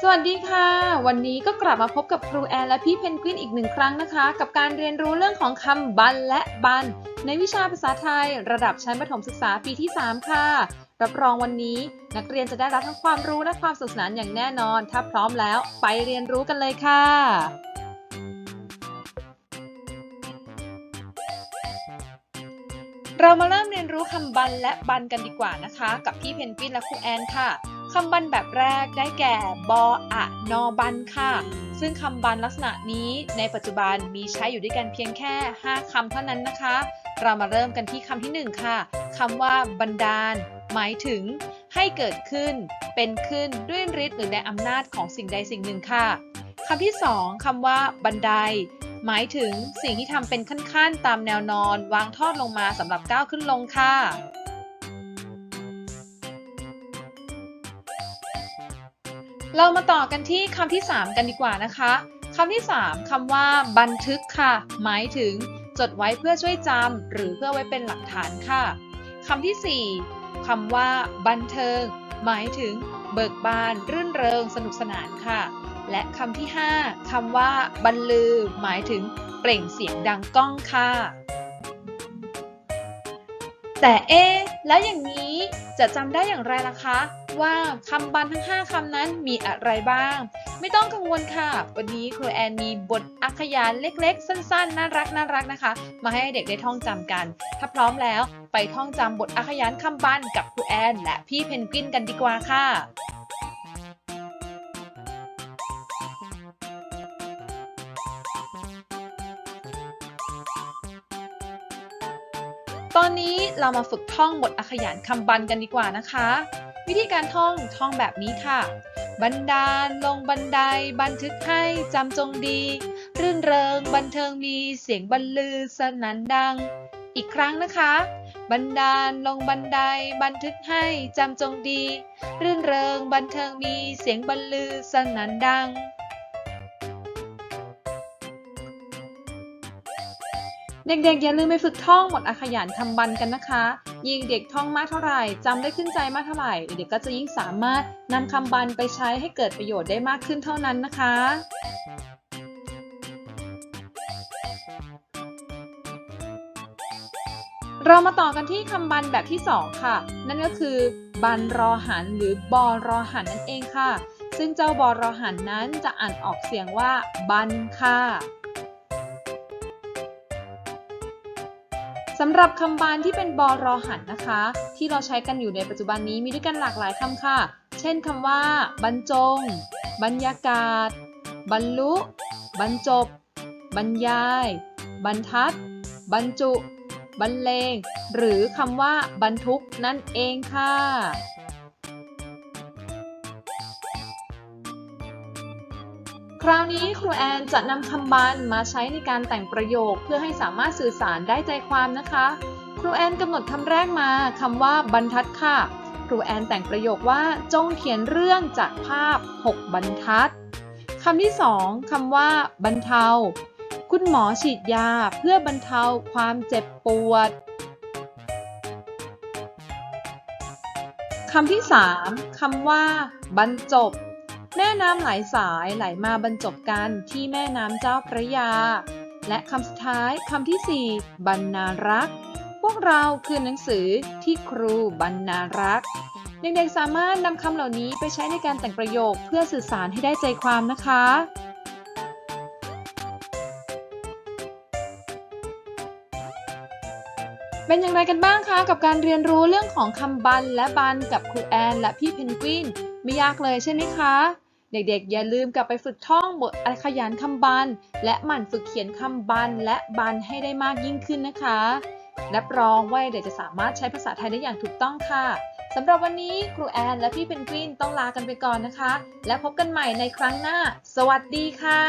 สวันนี้ก็กลับมาพบกับครูแอนและพี่เพนกวินอีกหนึ่งครั้งนะคะ กับการเรียนรู้เรื่องของคำบันและบัน ในวิชาภาษาไทย ระดับชั้นประถมศึกษาปีที่ 3 ค่ะ รับรองวันนี้นักเรียนจะได้รับทั้งความรู้และความสนุกสนานอย่างแน่นอน ถ้าพร้อมแล้วไปเรียนรู้กันเลยค่ะ เรามาเริ่มเรียนรู้คำบันและบันกันดีกว่านะคะ กับพี่เพนกวินและครูแอนค่ะ คำบันแบบแรกได้แก่บออะนอบันค่ะ ซึ่งคำบันลักษณะนี้ในปัจจุบันมีใช้อยู่ด้วยกันเพียงแค่ 5คำเท่านั้นนะคะ เรามาเริ่มกันที่คำที่ 1 ค่ะคำว่าบันดาล หมายถึง ให้เกิดขึ้น เป็นขึ้นด้วยฤทธิ์หรือในอำนาจของสิ่งใดสิ่งหนึ่งค่ะคำที่ 2คำว่า บันได หมายถึงสิ่งที่ทำเป็นขั้นๆ ตามแนวนอน วางทอดลงมาสำหรับก้าวขึ้นลงค่ะ เรามาต่อกันที่คำที่ 3 กันดีกว่านะคะคำที่ 3คำว่า บันทึกค่ะ หมายถึง จดไว้เพื่อช่วยจำหรือเพื่อไว้เป็นหลักฐานค่ะคำที่ 4คำว่า บันเทิง หมายถึง เบิกบาน รื่นเริง สนุกสนานค่ะ และคำที่ 5คำว่า บรรลือ หมายถึง เปล่งเสียงดังก้องค่ะ แต่เอ๊แล้วอย่างนี้ จะจำได้อย่างไรล่ะคะ ว่าคำบันทั้ง 5คำนั้นมีอะไรบ้าง ไม่ต้องกังวลค่ะ วันนี้ครูแอนมีบทอักขยานเล็กๆ สั้นๆ น่ารักน่ารักนะคะ มาให้เด็กได้ท่องจำกัน ถ้าพร้อมแล้วไปท่องจำบทอักขยานคำบันกับครูแอน และพี่เพนกวินกันดีกว่าค่ะ ตอนนี้เรามาฝึกท่องบทอักขยานคำบันกันดีกว่านะคะ วิธีการท่องท่องแบบนี้ค่ะ บันดาลลงบันได บันทึกให้จำจงดี รื่นเริง บันเทิงมีเสียงบรรลือสนั่นดัง อีกครั้งนะคะ บันดาลลงบันได บันทึกให้จำจงดี รื่นเริง บันเทิงมีเสียงบรรลือสนั่นดัง เด็กๆ อย่าลืมไปฝึกท่องหมดอาขยานคำบันกันนะคะ ยิ่งเด็กท่องมากเท่าไหร่จำได้ขึ้นใจมากเท่าไหร่ เด็กก็จะยิ่งสามารถนำคำบันไปใช้ให้เกิดประโยชน์ได้มากขึ้นเท่านั้นนะคะเรามาต่อกันที่คำบันแบบที่ 2 ค่ะ นั่นก็คือ บันรอหันหรือบอรอหันนั่นเองค่ะ ซึ่งเจ้าบอรอหันนั้นจะอ่านออกเสียงว่า บันค่ะ สำหรับคำบานที่เป็นบอรอหันนะคะ ที่เราใช้กันอยู่ในปัจจุบันนี้มีด้วยกันหลากหลายคำค่ะ เช่นคำว่า บรรจง บรรยากาศ บรรลุ บรรจบ บรรยาย บรรทัด บรรจุ บรรเลง หรือคำว่า บรรทุกนั่นเองค่ะ ราวนี้ครูแอนจะนำคำบันมาใช้ในการแต่งประโยคเพื่อให้สามารถสื่อสารได้ใจความนะคะ ครูแอนกำหนดคำแรกมาคำว่าบรรทัดค่ะ ครูแอนแต่งประโยคว่าจงเขียนเรื่องจากภาพ 6 บรรทัดคำที่สองคำว่า บรรเทา คุณหมอฉีดยาเพื่อบรรเทาความเจ็บปวดคำที่สามคำว่า บรรจบ แม่น้ำหลายสายไหลมาบรรจบกันที่แม่น้ำเจ้าพระยา และคำสุดท้ายคำที่ 4 บรรณารักษ์ พวกเราคือหนังสือที่ครูบรรณารักษ์เด็กๆสามารถนำคำเหล่านี้ไปใช้ในการแต่งประโยคเพื่อสื่อสารให้ได้ใจความนะคะเป็นอย่างไรกันบ้างคะกับการเรียนรู้เรื่องของคำบันและบันกับครูแอนและพี่เพนกวิน ไม่ยากเลยใช่ไหมคะ เด็กๆ อย่าลืมกลับไปฝึกท่องบทอขยานคำบัน และหมั่นฝึกเขียนคำบันและบันให้ได้มากยิ่งขึ้นนะคะ รับรองว่าเด็กจะสามารถใช้ภาษาไทยได้อย่างถูกต้องค่ะ สำหรับวันนี้ครูแอนและพี่เพนกวินต้องลากันไปก่อนนะคะ และพบกันใหม่ในครั้งหน้า สวัสดีค่ะ